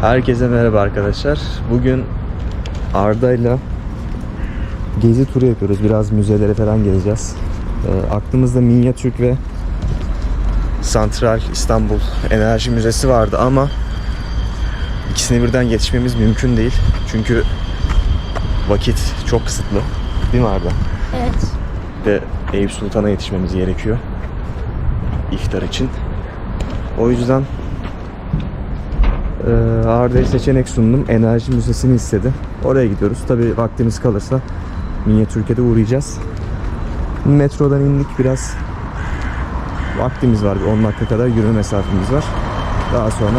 Herkese merhaba arkadaşlar. Bugün Arda'yla gezi turu yapıyoruz. Biraz müzeleri falan gezeceğiz. Ee, aklımızda Minyatürk ve Santral İstanbul Enerji Müzesi vardı ama ikisini birden yetişmemiz mümkün değil. Çünkü vakit çok kısıtlı. Değil mi Arda? Evet. Ve Eyüp Sultan'a yetişmemiz gerekiyor. İftar için. O yüzden Arda'ya seçenek sundum. Enerji Müzesi'ni istedi. Oraya gidiyoruz. Tabi vaktimiz kalırsa Minyatürk'e de uğrayacağız. Metrodan indik biraz. Vaktimiz var. Bir 10 dakika kadar yürüme mesafemiz var. Daha sonra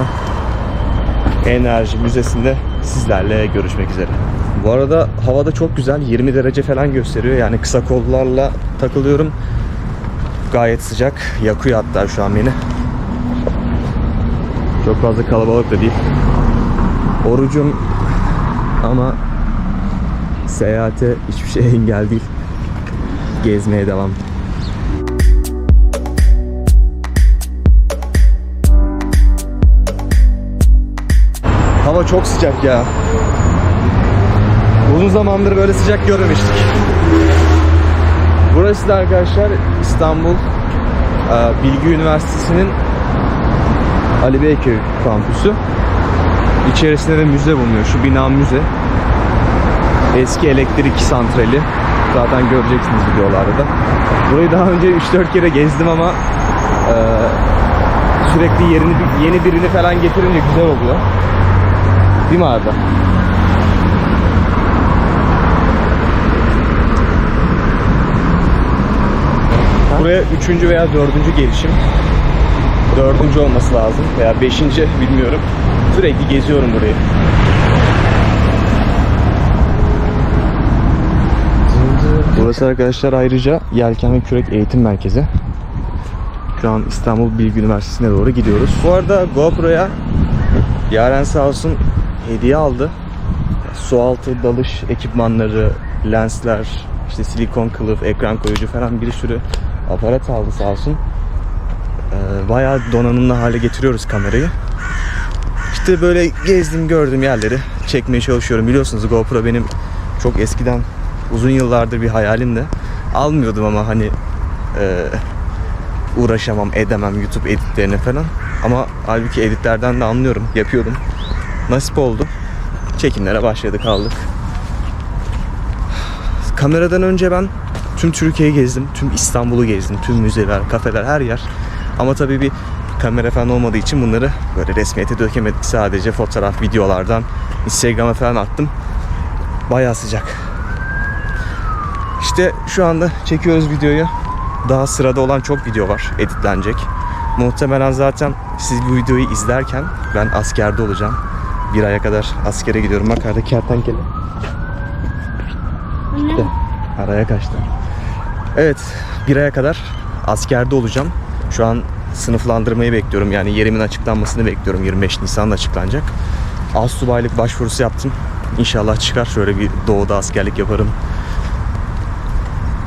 Enerji Müzesi'nde sizlerle görüşmek üzere. Bu arada havada çok güzel. 20 derece falan gösteriyor. Yani kısa kollarla takılıyorum. Gayet sıcak. Yakıyor hatta şu an beni. Çok fazla kalabalık da değil. Orucum ama seyahate hiçbir şey engel değil. Gezmeye devam. Hava çok sıcak ya. Uzun zamandır böyle sıcak görmemiştik. Burası da arkadaşlar İstanbul Bilgi Üniversitesi'nin Ali Beyköy kampüsü. İçerisinde de müze bulunuyor. Şu bina müze. Eski elektrik santrali. Zaten göreceksiniz videolarda da. Burayı daha önce 3-4 kere gezdim ama e, sürekli yerini yeni birini falan getirince güzel oluyor. Değil mi Arda? Buraya üçüncü veya dördüncü gelişim. Dördüncü olması lazım veya beşinci bilmiyorum. Sürekli geziyorum burayı. Burası arkadaşlar ayrıca Yelken ve Kürek Eğitim Merkezi. Şu an İstanbul Bilgi Üniversitesi'ne doğru gidiyoruz. Bu arada GoPro'ya Yaren sağ olsun hediye aldı. Sualtı dalış ekipmanları, lensler, işte silikon kılıf, ekran koruyucu falan bir sürü aparat aldı sağ olsun. Ee, bayağı donanımlı hale getiriyoruz kamerayı. İşte böyle gezdim gördüm yerleri çekmeye çalışıyorum. Biliyorsunuz GoPro benim çok eskiden uzun yıllardır bir hayalimdi. Almıyordum ama hani e, uğraşamam edemem YouTube editlerine falan. Ama halbuki editlerden de anlıyorum. Yapıyordum. Nasip oldu. Çekimlere başladık aldık. Kameradan önce ben tüm Türkiye'yi gezdim. Tüm İstanbul'u gezdim. Tüm müzeler, kafeler, her yer. Ama tabii bir kamera falan olmadığı için bunları böyle resmiyete dökemedik. Sadece fotoğraf, videolardan Instagram'a falan attım. Bayağı sıcak. İşte şu anda çekiyoruz videoyu. Daha sırada olan çok video var editlenecek. Muhtemelen zaten siz bu videoyu izlerken ben askerde olacağım. Bir aya kadar askere gidiyorum. Bak arada kertenkele. De, araya kaçtı. Evet, bir aya kadar askerde olacağım. Şu an sınıflandırmayı bekliyorum. Yani yerimin açıklanmasını bekliyorum. 25 Nisan'da açıklanacak. Astsubaylık başvurusu yaptım. İnşallah çıkar. Şöyle bir doğuda askerlik yaparım.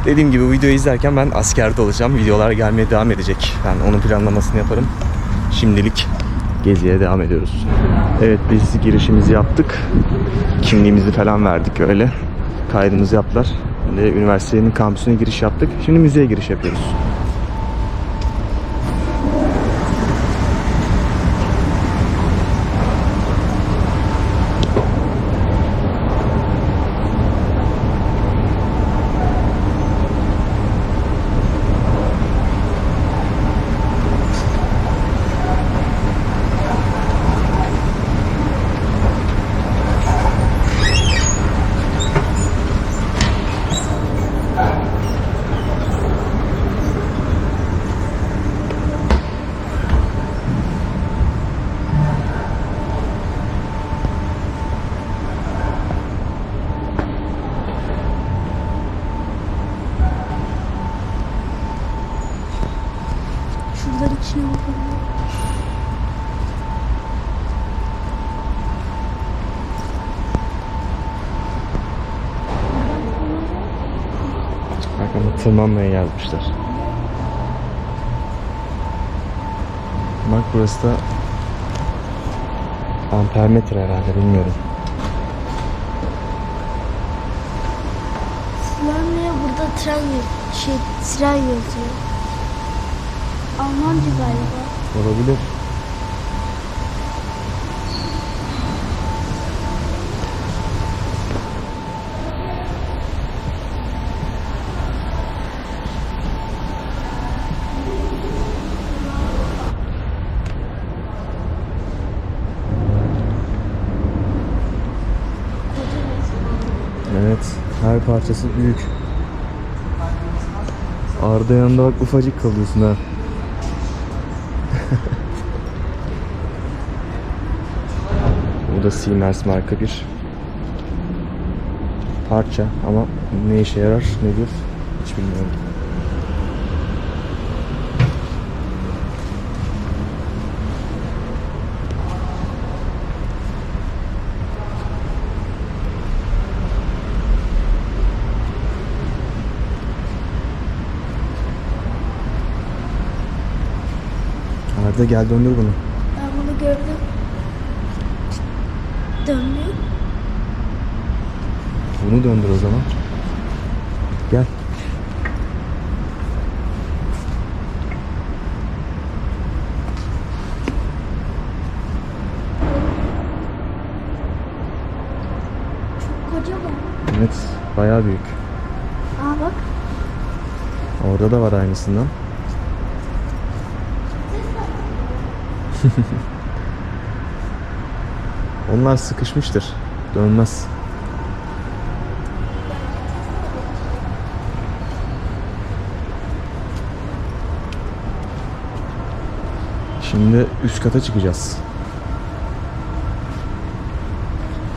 Dediğim gibi videoyu izlerken ben askerde olacağım. Videolar gelmeye devam edecek. Ben onun planlamasını yaparım. Şimdilik geziye devam ediyoruz. Evet biz girişimizi yaptık. Kimliğimizi falan verdik öyle. Kaydımızı yaptılar. Üniversitenin kampüsüne giriş yaptık. Şimdi müzeye giriş yapıyoruz. Şuralar içine bakalım. Bak ama tırmanmaya yazmışlar. Bak burası da Ampermetre herhalde bilmiyorum. Slavnya burada tren şey tren yazıyor. Almanca galiba. Olabilir. Evet, her parçası büyük. Arda yanında bak ufacık kalıyorsun ha. Bu da Siemens marka bir parça ama ne işe yarar nedir hiç bilmiyorum. Arda gel döndür bunu. Ben bunu gördüm. Dönmüyor. Bunu döndür o zaman. Gel. Çok kocaman. Evet, bayağı büyük. Aa bak. Orada da var aynısından. Onlar sıkışmıştır. Dönmez. Şimdi üst kata çıkacağız.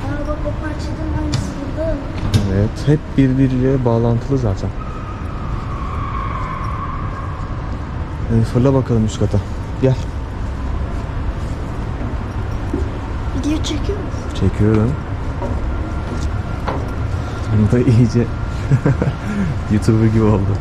Aa bak o parçadan aynısı burada. Evet, hep birbiriyle bağlantılı zaten. Hadi fırla bakalım üst kata. Gel. Çekiyorum. Bu da iyice YouTuber gibi oldu.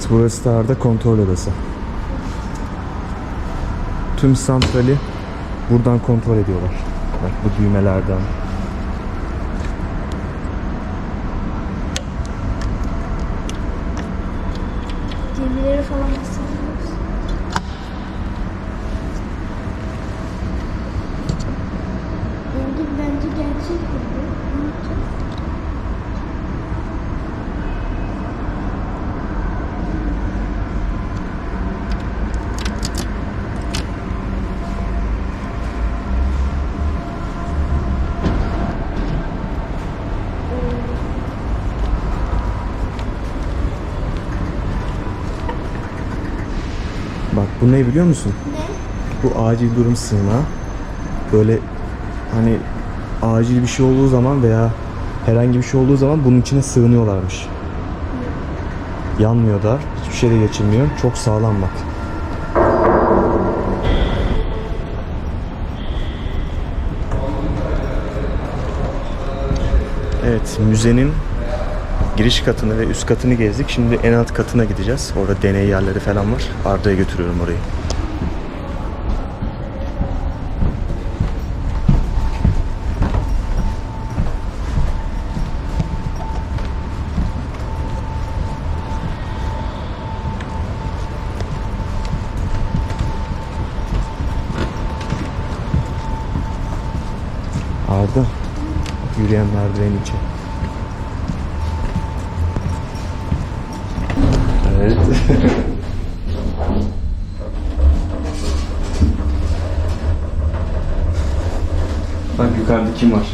Evet, burası da Arda kontrol odası. Tüm santrali buradan kontrol ediyorlar. Bak bu düğmelerden. Gemileri falan basıyoruz. Engin bence gerçek bu. Ne yapacağız? Bak bu ne biliyor musun? Ne? Bu acil durum sığınağı. Böyle hani acil bir şey olduğu zaman veya herhangi bir şey olduğu zaman bunun içine sığınıyorlarmış. Yanmıyor da, hiçbir şey de geçirmiyor. Çok sağlam bak. Evet, müzenin giriş katını ve üst katını gezdik. Şimdi en alt katına gideceğiz. Orada deney yerleri falan var. Arda'ya götürüyorum orayı. Arda, yürüyen merdiven içi. Bak yukarıda kim var?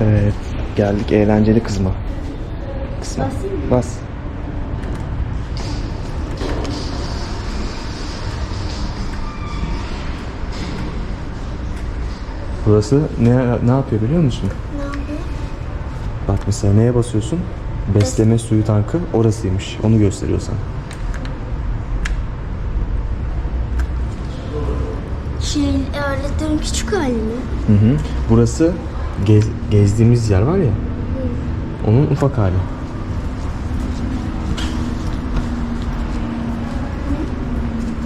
Evet, geldik eğlenceli kısma. Kısma. Bas. Burası ne ne yapıyor biliyor musun? Ne yapıyor? Bak mesela neye basıyorsun? Besleme suyu tankı orasıymış. Onu gösteriyor sana. Şey, öğretmenin küçük hali mi? Hı hı. Burası gez- gezdiğimiz yer var ya. Onun ufak hali.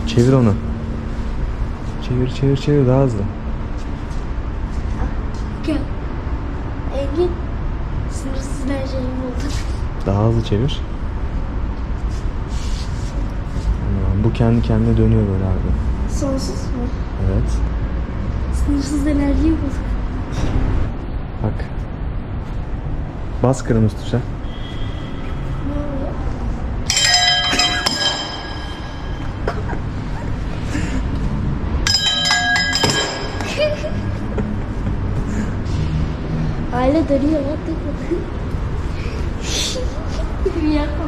Çevir onu. Çevir çevir çevir daha hızlı. Gel. Engin. Sınırsız enerjim oldu. Daha hızlı çevir. Bu kendi kendine dönüyor böyle abi. Sonsuz mu? Evet. Sınırsız enerjim oldu. Bak. Bas kırmızı tuşa. Aile dönüyor lan dur. Yapma.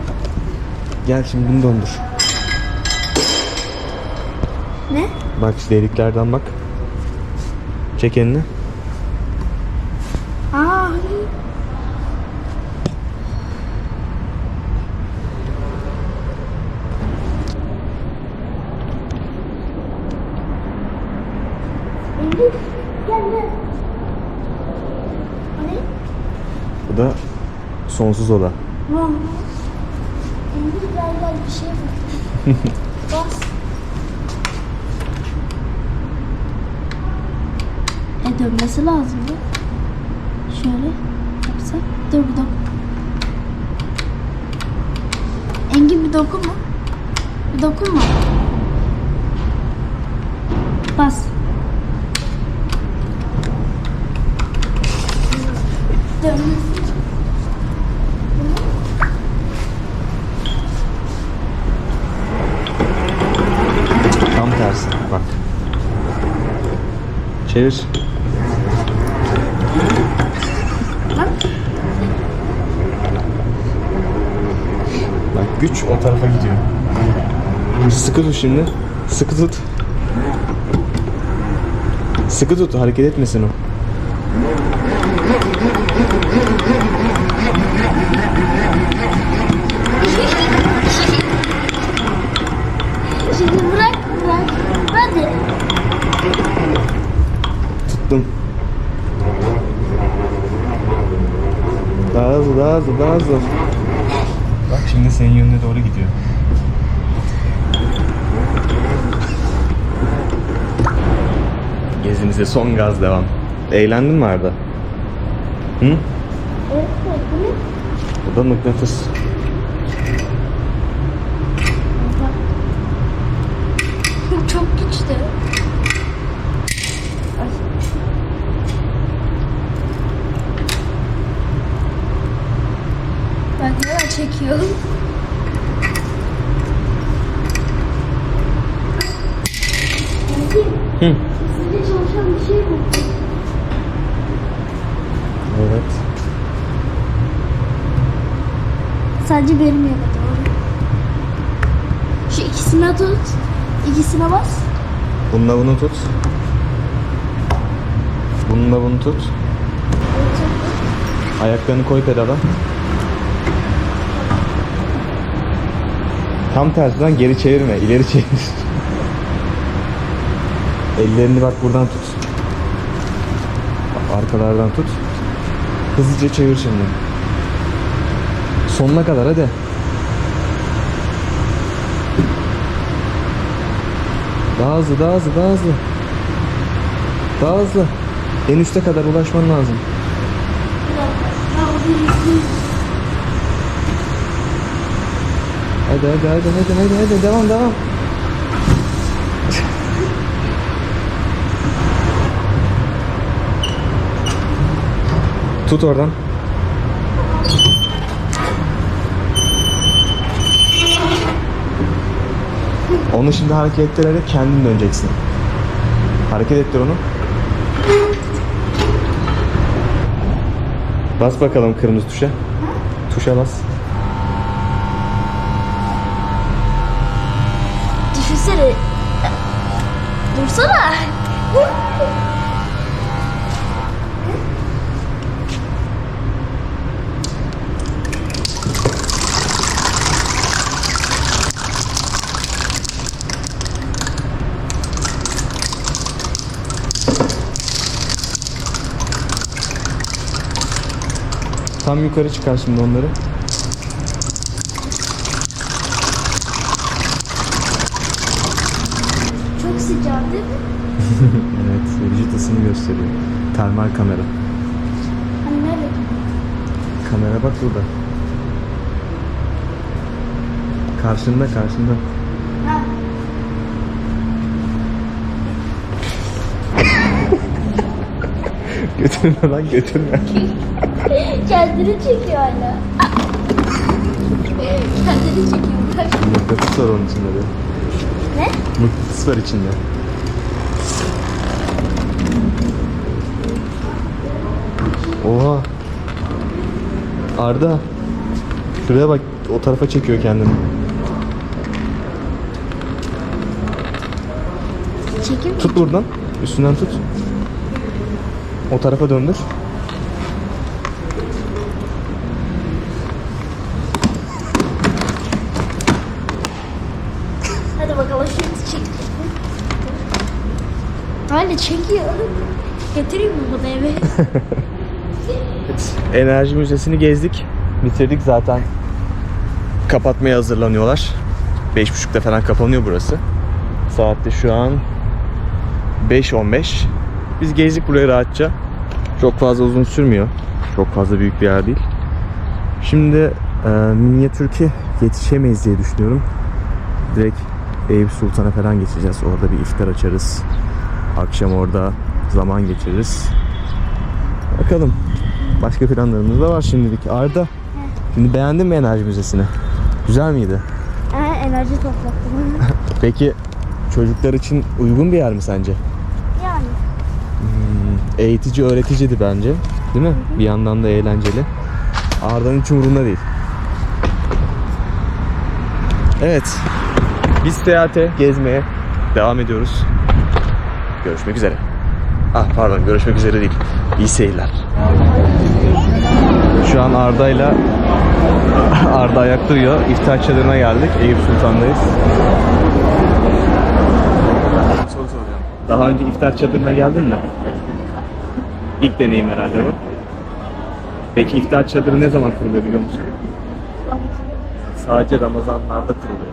Gel şimdi bunu döndür. Ne? Bak şu deliklerden bak. Çek elini. Aa. Ne? Bu da sonsuz oda. Tamam. Bir şey. Bas. E dönmesi lazım ya. Şöyle yapsak. Dur bir dokun. Engin bir dokunma. Bir dokunma. Bas. Dönmesi. Tam tersi. Bak. Çevir. Bak. Güç o tarafa gidiyor. Sıkı tut şimdi. Sıkı tut. Sıkı tut hareket etmesin o. Şimdi bırak bırak. Hadi. Daha hızlı daha hızlı daha hızlı. Bak şimdi senin yönüne doğru gidiyor. Gezimize son gaz devam. Eğlendin mi Arda? Hı? Bu da mıknatıs. Çok güçlü. Ben neler çekiyorum. Hı. Sizce çalışan bir şey mi? Evet. Sadece benim doğru. Şu ikisine tut. İkisine bas. Bununla bunu tut. Bununla bunu tut. Ayaklarını koy pedala. Tam tersinden geri çevirme, ileri çevir. Ellerini bak buradan tut. Bak Arkalardan tut. Hızlıca çevir şimdi. Sonuna kadar hadi. Daha hızlı, daha hızlı, daha hızlı. Daha hızlı. En üste kadar ulaşman lazım. Hadi hadi hadi hadi hadi hadi devam devam. Tut oradan. Onu şimdi hareket ettirerek kendin döneceksin. Hareket ettir onu. Bas bakalım kırmızı tuşa. Tuşa bas. baksana. Tam yukarı çıkar şimdi onları. Gösteriyor. Termal kamera. Hani nerede? Kamera bak burada. Karşında, karşında. Ha. Götürme lan götürme. Kendini çekiyor hala. Kendini çekiyor. Mıknatıs var onun içinde de. Ne? Mıknatıs var içinde. Oha. Arda. Şuraya bak. O tarafa çekiyor kendini. Çekim? Tut buradan. Üstünden tut. O tarafa döndür. Hadi bakalım şimdi çek. Hala çekiyor. Getireyim mi bunu eve? Enerji Müzesi'ni gezdik. Bitirdik zaten. Kapatmaya hazırlanıyorlar. 5.30'da falan kapanıyor burası. Saatte şu an 5.15. Biz gezdik burayı rahatça. Çok fazla uzun sürmüyor. Çok fazla büyük bir yer değil. Şimdi e, Minyatürk'e yetişemeyiz diye düşünüyorum. Direkt Eyüp Sultan'a falan geçeceğiz. Orada bir iftar açarız. Akşam orada zaman geçiririz. Bakalım. Başka planlarımız da var şimdilik. Arda, şimdi beğendin mi Enerji Müzesi'ni? Güzel miydi? Ha, enerji toplattım. Peki çocuklar için uygun bir yer mi sence? yani. Eğitici, öğreticiydi bence. Değil mi? Bir yandan da eğlenceli. Arda'nın hiç umurunda değil. Evet. Biz seyahate, gezmeye devam ediyoruz. Görüşmek üzere. Ah pardon görüşmek üzere değil. İyi seyirler. Şu an Arda'yla Arda ayakta uyuyor. İftar çadırına geldik. Eyüp Sultan'dayız. Soru soracağım. Daha önce iftar çadırına geldin mi? İlk deneyim herhalde bu. Peki iftar çadırı ne zaman kuruluyor biliyor musun? Sadece Ramazanlarda kuruluyor.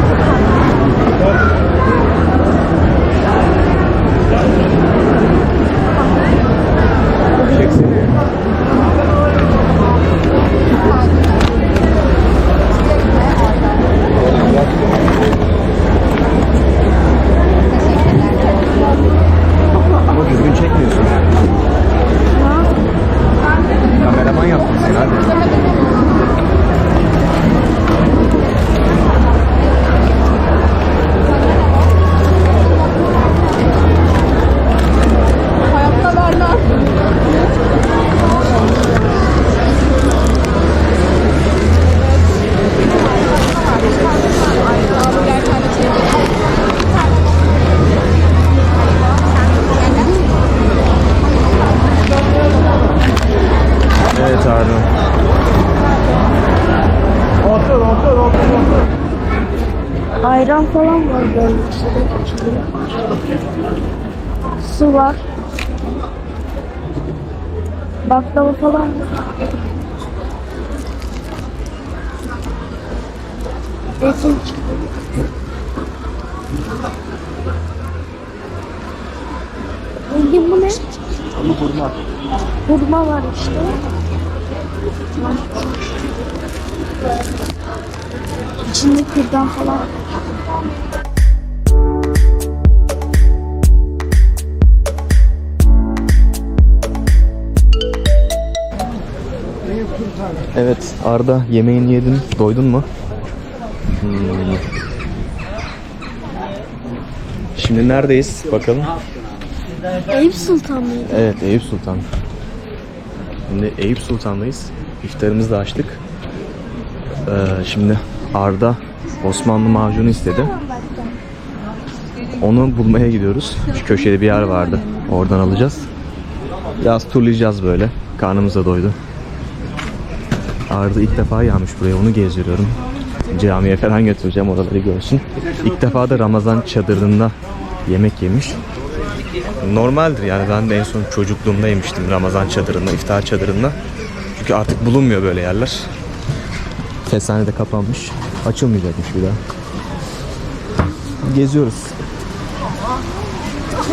Çeksin. Ama düzgün çekmiyorsun. Kameraman yaptın sen hadi. Evet Arda. Ayran falan var böyle işte. Su var. Baklava falan. Zeytin. Engin bu ne? Ama hurma. Hurma var işte. İçinde kürdan falan. Evet Arda yemeğini yedin. Doydun mu? Hmm. Şimdi neredeyiz bakalım. Eyüp Sultan mıydı? Evet Eyüp Sultan. Şimdi Eyüp Sultan'dayız. İftarımızı da açtık. Ee, şimdi Arda Osmanlı macunu istedi. Onu bulmaya gidiyoruz. Şu köşede bir yer vardı. Oradan alacağız. Biraz turlayacağız böyle. Karnımız da doydu. Arda ilk defa yağmış buraya onu gezdiriyorum. Camiye falan götüreceğim oraları görsün. İlk defa da Ramazan çadırında yemek yemiş. Normaldir yani ben de en son çocukluğumda yemiştim Ramazan çadırında, iftar çadırında. Çünkü artık bulunmuyor böyle yerler. Fesane de kapanmış. Açılmayacakmış bir daha. Geziyoruz.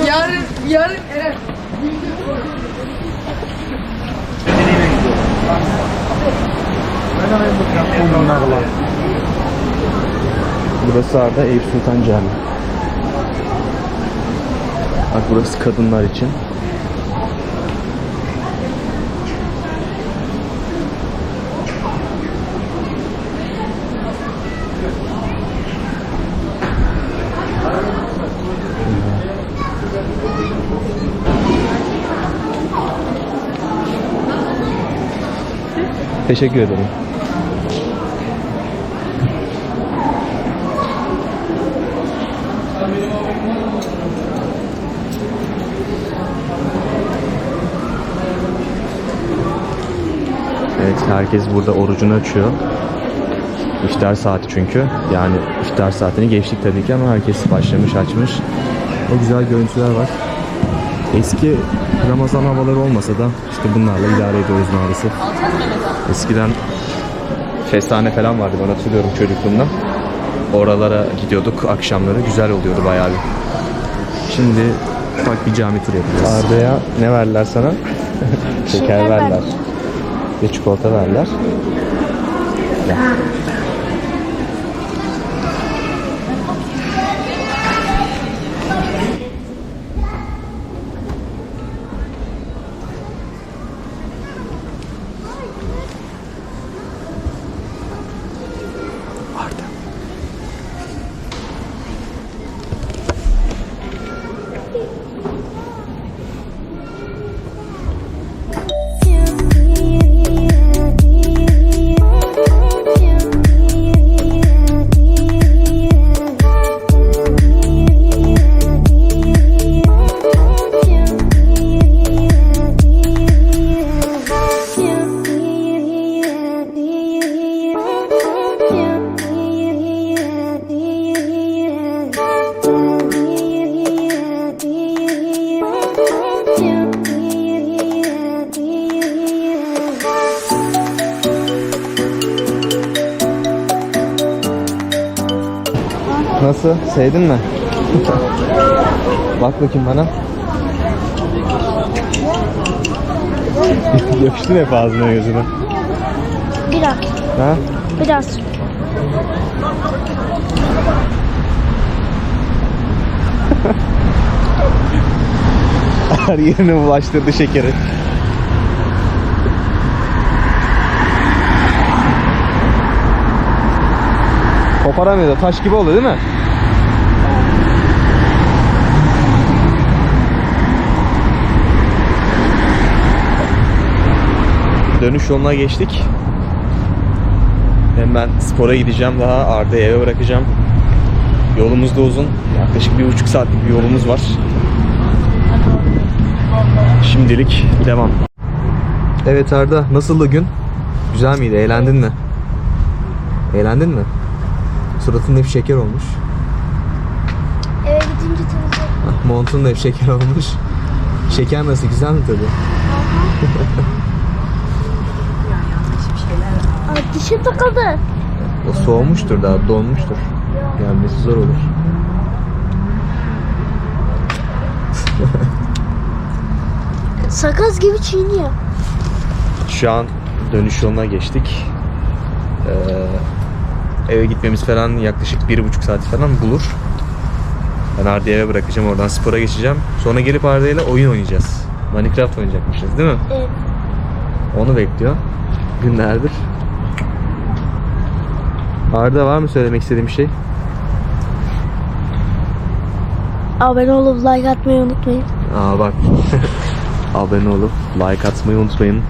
Yarın, yarın Eren. Burası Arda Eyüp Sultan Camii. Bak burası kadınlar için. Teşekkür ederim. Evet herkes burada orucunu açıyor. İftar saati çünkü. Yani iftar saatini geçtik tabii ki ama herkes başlamış açmış. O güzel görüntüler var. Eski Ramazan havaları olmasa da işte bunlarla idare ediyoruz maalesef. Eskiden festane falan vardı ben hatırlıyorum çocukluğumda. Oralara gidiyorduk akşamları. Güzel oluyordu bayağı bir. Şimdi ufak bir cami turu yapacağız. Arda'ya ne verdiler sana? Şeker verdiler. Ve çikolata verdiler. Gel. Nasıl? Sevdin mi? Bak bakayım bana. Yapıştın hep ağzına gözüne. Biraz. Ha? Biraz. Her yerine bulaştırdı şekeri. Koparamıyor da taş gibi oldu değil mi? Dönüş yoluna geçtik. Hem ben spora gideceğim daha Arda'yı eve bırakacağım. Yolumuz da uzun. Yaklaşık bir buçuk saatlik bir yolumuz var. Şimdilik devam. Evet Arda, nasıldı gün? Güzel miydi? Eğlendin mi? Eğlendin mi? Suratın hep şeker olmuş. Eve gidince tanıyacağım. Ah, Montun da hep şeker olmuş. Şeker nasıl? Güzel mi tadı? Dişim takıldı. O soğumuştur daha, donmuştur. Gelmesi zor olur. Sakız gibi çiğniyor. Şu an dönüş yoluna geçtik. Ee, eve gitmemiz falan yaklaşık bir buçuk saat falan bulur. Ben Arda'yı eve bırakacağım oradan spora geçeceğim. Sonra gelip Arda'yla oyun oynayacağız. Minecraft oynayacakmışız değil mi? Evet. Onu bekliyor. Günlerdir. Arda var mı söylemek istediğin bir şey? Abone olup like atmayı unutmayın. Aa bak. Abone olup like atmayı unutmayın.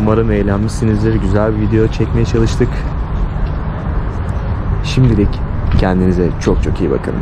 Umarım eğlenmişsinizdir. Güzel bir video çekmeye çalıştık. Şimdilik kendinize çok çok iyi bakın.